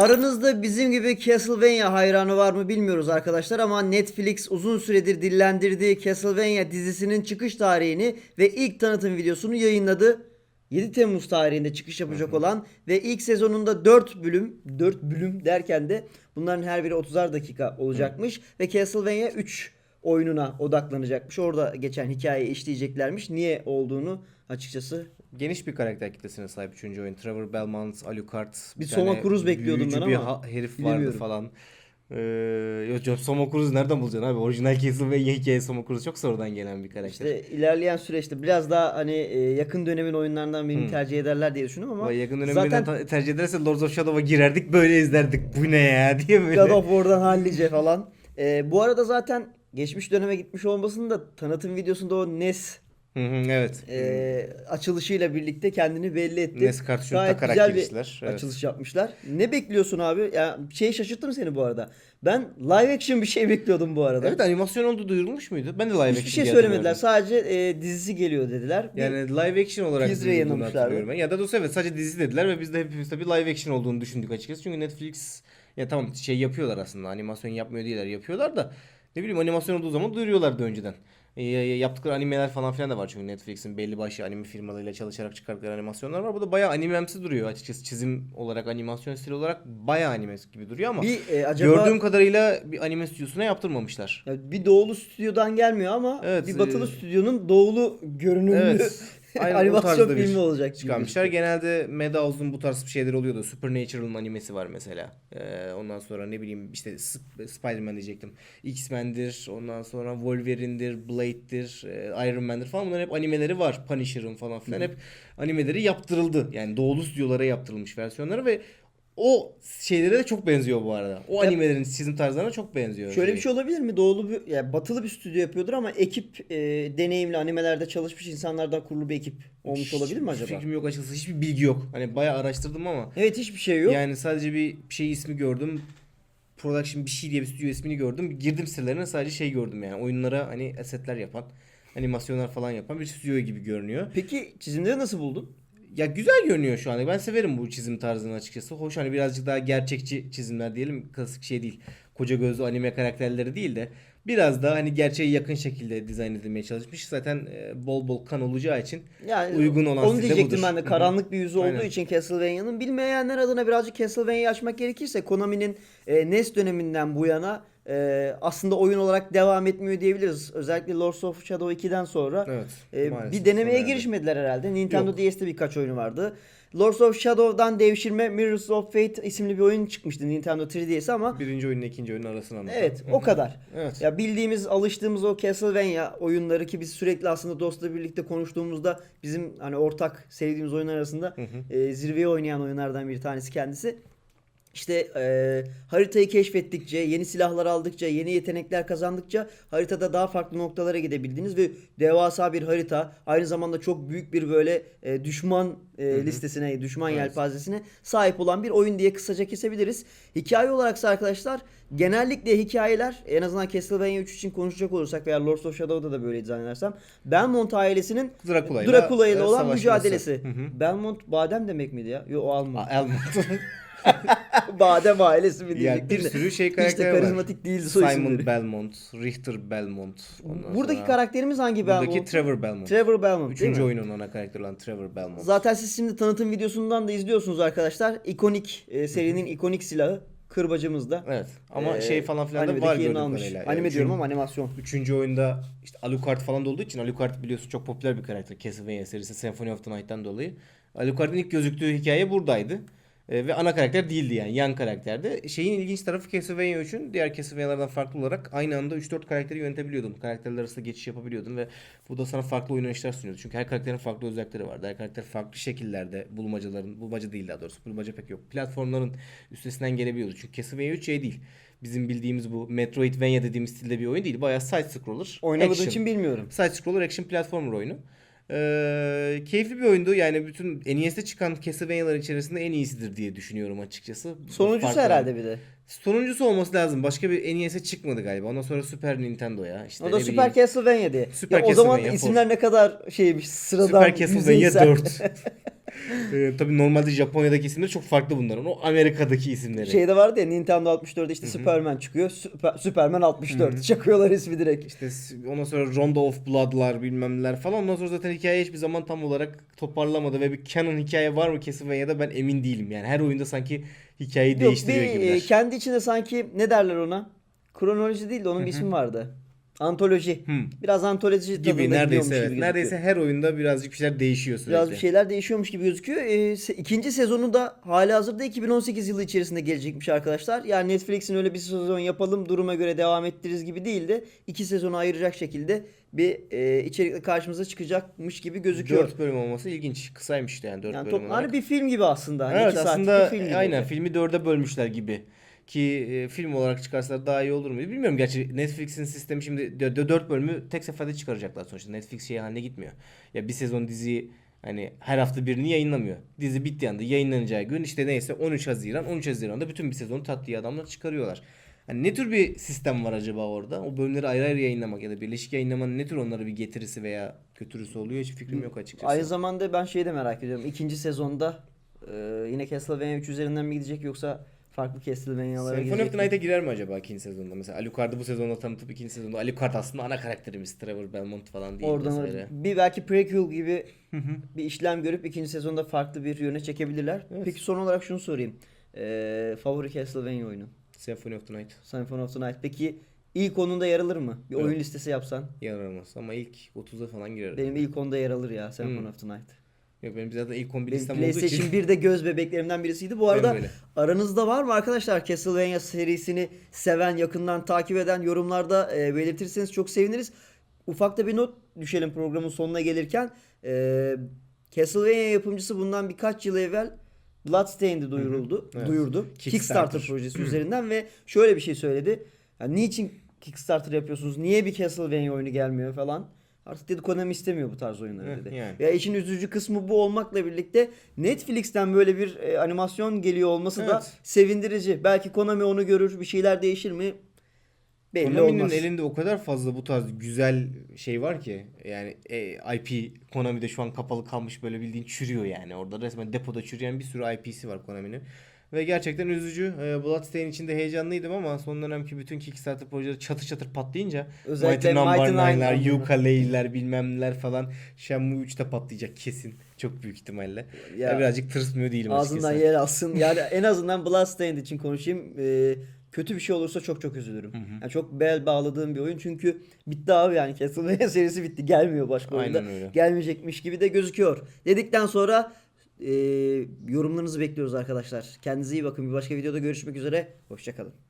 Aranızda bizim gibi Castlevania hayranı var mı bilmiyoruz arkadaşlar ama Netflix uzun süredir dillendirdiği Castlevania dizisinin çıkış tarihini ve ilk tanıtım videosunu yayınladı. 7 Temmuz tarihinde çıkış yapacak olan ve ilk sezonunda 4 bölüm 4 bölüm derken de bunların her biri 30'ar dakika olacakmış ve Castlevania 3 oyununa odaklanacakmış. Orada geçen hikayeyi işleyeceklermiş. Niye olduğunu açıkçası Geniş bir karakter kitlesine sahip 3. oyun. Trevor Belmont, Alucard. Bir Soma Cruz bekliyordum ben bir ama ha- herif vardı falan. Ee, yok Soma Cruz'u nereden bulacaksın abi? Orijinal Castlevania hikaye Soma Cruz çok sonradan gelen bir karakter. İşte ilerleyen süreçte biraz daha hani e, yakın dönemin oyunlarından birini Hmm. tercih ederler diye düşünüyorum ama yakın dönemde zaten tercih ederse Lords of Shadow'a girerdik böyle izlerdik. Bu ne ya diye böyle. God of War'dan hallice falan. E, bu arada zaten geçmiş döneme gitmiş olmasının da tanıtım videosunda o NES Hı hı, evet. e, açılışıyla birlikte kendini belli etti. NES kartuşunu Gayet takarak güzel bir girişler. Evet. açılış yapmışlar. Ne bekliyorsun abi? Ya şey şaşırttı mı seni bu arada? Ben live action bir şey bekliyordum bu arada. Evet animasyon oldu duyurulmuş muydu? Ben de live action Hiçbir şey diye söylemediler. hatırlıyorum. Sadece e, dizisi geliyor dediler. Bir- Yani live action olarak Teaser duyurulduğunu yayınlamışlardı. hatırlıyorum ben. Ya da doğrusu evet sadece dizi dediler ve biz de hepimiz tabii live action olduğunu düşündük açıkçası. Çünkü Netflix ya tamam şey yapıyorlar aslında animasyon yapmıyor değiller yapıyorlar da ne bileyim animasyon olduğu zaman duyuruyorlardı önceden. E, yaptıkları animeler falan filan da var çünkü Netflix'in belli başlı anime firmalarıyla çalışarak çıkarttıkları animasyonlar var. Bu da bayağı animemsi duruyor açıkçası çizim olarak animasyon stili olarak bayağı anime gibi duruyor ama bir e, acaba gördüğüm kadarıyla bir anime stüdyosuna yaptırmamışlar. Ya bir doğulu stüdyodan gelmiyor ama Evet, bir batılı e, stüdyonun doğulu görünümlü Evet. Aynen o animasyon tarzda bir filmi olacak gibi çıkarmışlar. Genelde Madhouse'un bu tarz bir şeyler oluyordu. Supernatural'ın animesi var mesela. Ee, ondan sonra ne bileyim işte Sp- Spider-Man diyecektim. X-Men'dir, ondan sonra Wolverine'dir, Blade'dir, e, Iron Man'dir falan bunların hep animeleri var. Punisher'ın falan filan hep animeleri yaptırıldı. Yani doğulu stüdyolara yaptırılmış versiyonları ve o şeylere de çok benziyor bu arada. O Ya- animelerin çizim tarzlarına çok benziyor. Şöyle bir şey olabilir mi? Doğulu bir, yani batılı bir stüdyo yapıyordur ama ekip e, deneyimli animelerde çalışmış insanlardan kurulu bir ekip olmuş olabilir mi acaba? Fikrim yok açıkçası. Hiçbir bilgi yok. Hani bayağı araştırdım ama Evet hiçbir şey yok. Yani sadece bir şey ismi gördüm. Production bir şey diye bir stüdyo ismini gördüm. Girdim sitelerine sadece şey gördüm yani. Oyunlara hani asetler yapan, animasyonlar falan yapan bir stüdyo gibi görünüyor. Peki çizimleri nasıl buldun? Ya güzel görünüyor şu anda. Ben severim bu çizim tarzını açıkçası. Hoş hani birazcık daha gerçekçi çizimler diyelim. Klasik şey değil. Koca gözlü anime karakterleri değil de biraz daha hani gerçeğe yakın şekilde dizayn edilmeye çalışmış. Zaten e, bol bol kan olacağı için Yani Uygun olan onu diyecektim budur. ben de karanlık bir yüzü olduğu Aynen. için Castlevania'nın bilmeyenler adına birazcık Castlevania'yı açmak gerekirse Konami'nin e, NES döneminden bu yana e, aslında oyun olarak devam etmiyor diyebiliriz. Özellikle Lords of Shadow 2'den sonra evet. e, bir denemeye erdi. girişmediler herhalde. Nintendo Yok. DS'te birkaç oyunu vardı. Lords of Shadow'dan devşirme Mirrors of Fate isimli bir oyun çıkmıştı Nintendo 3DS ama Birinci oyunla ikinci oyunun arasını anlatan. evet o kadar. Evet. Ya bildiğimiz, alıştığımız o Castlevania oyunları ki biz sürekli aslında dostla birlikte konuştuğumuzda bizim hani ortak sevdiğimiz oyunlar arasında e, zirveye oynayan oyunlardan bir tanesi kendisi. İşte e, haritayı keşfettikçe, yeni silahlar aldıkça, yeni yetenekler kazandıkça haritada daha farklı noktalara gidebildiğiniz ve devasa bir harita, aynı zamanda çok büyük bir böyle e, düşman e, listesine, düşman Evet. yelpazesine sahip olan bir oyun diye kısaca kesebiliriz. Hikaye olaraksa arkadaşlar genellikle hikayeler en azından Castlevania 3 için konuşacak olursak veya Lords of Shadow'da da böyle zannedersem Belmont ailesinin Dracula ile olan savaşması. mücadelesi. Hı hı. Belmont badem demek miydi ya? Yok o almond. Aa, Elmont. badem ailesi mi yani diyecektim bir sürü şey Hiç de karakter var. karizmatik değildi soy Simon isimleri. Belmont, Richter Belmont. ondan Buradaki sonra karakterimiz hangi Belmont? Buradaki Trevor Belmont. Trevor Belmont Üçüncü oyunun ana karakteri olan Trevor Belmont. Zaten siz şimdi tanıtım videosundan da izliyorsunuz arkadaşlar. İkonik e, serinin ikonik silahı kırbacımız da. Evet ama Ee, şey falan filan da var gördüğüm almış. kadarıyla. Anime Yani diyorum ama animasyon. Üçüncü oyunda işte Alucard falan da olduğu için Alucard biliyorsun çok popüler bir karakter Castlevania serisi Symphony of the Night'tan dolayı. Alucard'ın ilk gözüktüğü hikaye buradaydı. Ee, ve ana karakter değildi yani yan karakterdi. Şeyin ilginç tarafı Castlevania 3'ün diğer Castlevania'lardan farklı olarak aynı anda 3-4 karakteri yönetebiliyordun. Karakterler arasında geçiş yapabiliyordun ve bu da sana farklı oynanışlar sunuyordu. Çünkü her karakterin farklı özellikleri vardı. Her karakter farklı şekillerde bulmacaların, bulmaca değil daha doğrusu bulmaca pek yok. Platformların üstesinden gelebiliyordu. Çünkü Castlevania 3 şey değil. Bizim bildiğimiz bu Metroidvania dediğimiz stilde bir oyun değil. Bayağı side scroller. Oynamadığım için bilmiyorum. Side scroller action platformer oyunu. Ee, keyifli bir oyundu. Yani bütün NES'te çıkan Castlevania'lar içerisinde en iyisidir diye düşünüyorum açıkçası. Sonuncusu Farklı- herhalde bir de. Sonuncusu olması lazım. Başka bir NES'e çıkmadı galiba. Ondan sonra Super Nintendo ya. İşte O da bileyim. Super Castlevania diye. Süper ya o zaman Castlevania isimler ne kadar şeymiş sıradan Super Castlevania yüzeysel. 4. Ee, tabii normalde Japonya'daki isimleri çok farklı bunların. O Amerika'daki isimleri. Şeyde vardı ya Nintendo 64'da işte Superman çıkıyor. Süper, Superman 64. Çakıyorlar ismi direkt. İşte ondan sonra Rondo of Blood'lar bilmem neler falan. Ondan sonra zaten hikaye hiçbir zaman tam olarak toparlamadı ve bir canon hikaye var mı Castlevania'da ben emin değilim. Yani her oyunda sanki hikayeyi Yok, değiştiriyor bir, gibiler. e, kendi içinde sanki ne derler ona? Kronoloji değil de onun bir ismi vardı. Antoloji. Hı. Biraz antoloji gibi neredeyse evet. gibi. Neredeyse her oyunda birazcık bir şeyler değişiyor sürekli. Biraz bir şeyler değişiyormuş gibi gözüküyor. Ee, se- ikinci sezonu da hali hazırda 2018 yılı içerisinde gelecekmiş arkadaşlar. Yani Netflix'in öyle bir sezon yapalım duruma göre devam ettiririz gibi değil de iki sezonu ayıracak şekilde bir e, içerikle karşımıza çıkacakmış gibi gözüküyor. 4 bölüm olması ilginç. Kısaymış yani 4 yani bölüm top, olarak. hani bir film gibi aslında. Hani Evet aslında bir film gibi aynen olacak. filmi dörde bölmüşler gibi. Ki e, film olarak çıkarsalar daha iyi olur mu? Bilmiyorum gerçi Netflix'in sistemi şimdi 4 bölümü tek seferde çıkaracaklar sonuçta. Netflix şey haline gitmiyor. Ya bir sezon diziyi hani her hafta birini yayınlamıyor. Dizi bittiği anda yayınlanacağı gün işte neyse 13 Haziran. 13 Haziran'da bütün bir sezonu tatlıya adamlar çıkarıyorlar. Hani ne tür bir sistem var acaba orada? O bölümleri ayrı ayrı yayınlamak ya da birleşik yayınlamanın ne tür onlara bir getirisi veya götürüsü oluyor hiç fikrim yok açıkçası. Aynı zamanda ben şeyi de merak ediyorum. İkinci sezonda e, yine Castlevania 3 üzerinden mi gidecek yoksa farklı Castlevania'lara Symphony of the? Night'a girer mi acaba ikinci sezonda? Mesela Alucard'ı bu sezonda tanıtıp ikinci sezonda Alucard aslında ana karakterimiz Trevor Belmont falan değil Oradan vesaire. bir belki prequel gibi bir işlem görüp ikinci sezonda farklı bir yöne çekebilirler. Evet. Peki son olarak şunu sorayım. Ee, favori Castlevania oyunu? Symphony of the Night Symphony of the Night. Peki ilk onunda yer alır mı? Bir Yok. oyun listesi yapsan. yaramaz ama ilk 30'a falan girer. Benim ilk onda yer alır ya Symphony Hmm. of the Night. Yok benim zaten ilk 11 Benim listem olduğu için. PlayStation 1'de göz bebeklerimden birisiydi. Bu arada aranızda var mı arkadaşlar Castlevania serisini seven, yakından takip eden yorumlarda e, belirtirseniz çok seviniriz. Ufak da bir not düşelim programın sonuna gelirken. E, Castlevania yapımcısı bundan birkaç yıl evvel Bloodstained'i duyuruldu. Evet. Duyurdu. Kickstarter. Kickstarter, projesi üzerinden ve şöyle bir şey söyledi. Yani niçin Kickstarter yapıyorsunuz? Niye bir Castlevania oyunu gelmiyor falan. Artık dedi Konami istemiyor bu tarz oyunları dedi. yani. Ya işin üzücü kısmı bu olmakla birlikte Netflix'ten böyle bir e, animasyon geliyor olması da Evet. sevindirici. Belki Konami onu görür, bir şeyler değişir mi? Belli Konami'nin olmaz. elinde o kadar fazla bu tarz güzel şey var ki yani e, IP Konami'de şu an kapalı kalmış böyle bildiğin çürüyor yani orada resmen depoda çürüyen bir sürü IP'si var Konami'nin. Ve gerçekten üzücü. E, Bloodstain içinde heyecanlıydım ama son dönemki bütün Kickstarter projeleri çatır çatır patlayınca Özellikle Mighty Number Mighty Nine 9'lar, Number. Yooka-Lay'ler bilmem neler falan Shenmue 3'te patlayacak kesin. Çok büyük ihtimalle. Ya, Ya, birazcık tırsmıyor değilim Ağzından açıkçası. yer alsın. Yani en azından Bloodstained için konuşayım. Ee, kötü bir şey olursa çok çok üzülürüm. Yani çok bel bağladığım bir oyun çünkü bitti abi yani Castlevania serisi bitti. Gelmiyor başka oyunda. Gelmeyecekmiş gibi de gözüküyor. Dedikten sonra e, yorumlarınızı bekliyoruz arkadaşlar. Kendinize iyi bakın. Bir başka videoda görüşmek üzere. Hoşçakalın.